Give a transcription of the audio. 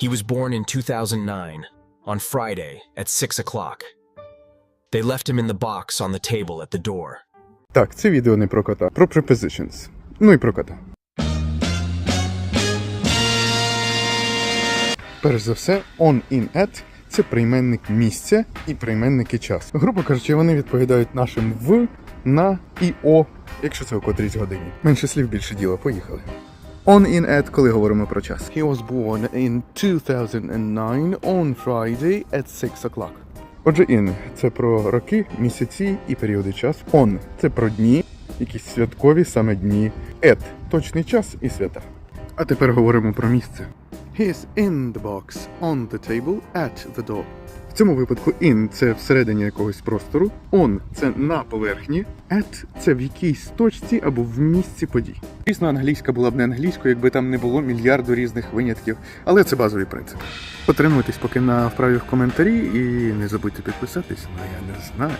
He was born in 2009, on Friday at 6 o'clock. They left him in the box on the table at the door. Так, це відео не про кота, про prepositions. Ну і про кота. Перш за все, on in at це прийменник місця і прийменники часу. Грубо кажучи, вони відповідають нашим в, на і о, якщо це о котрійсь годині. Менше слів, більше діла. Поїхали. On in at, коли говоримо про час. He was born in 2009 on Friday at 6 o'clock. Отже, in – це про роки, місяці і періоди часу. On – це про дні, якісь святкові саме дні. At – точний час і свята. А тепер говоримо про місце. He is in the box on the table at the door. В цьому випадку in – це всередині якогось простору, on – це на поверхні, at – це в якійсь точці або в місці подій. Звісно, англійська була б не англійською, якби там не було мільярду різних винятків, але це базовий принцип. Потримуйтесь поки на вправі в коментарі і не забудьте підписатись, ну я не знаю.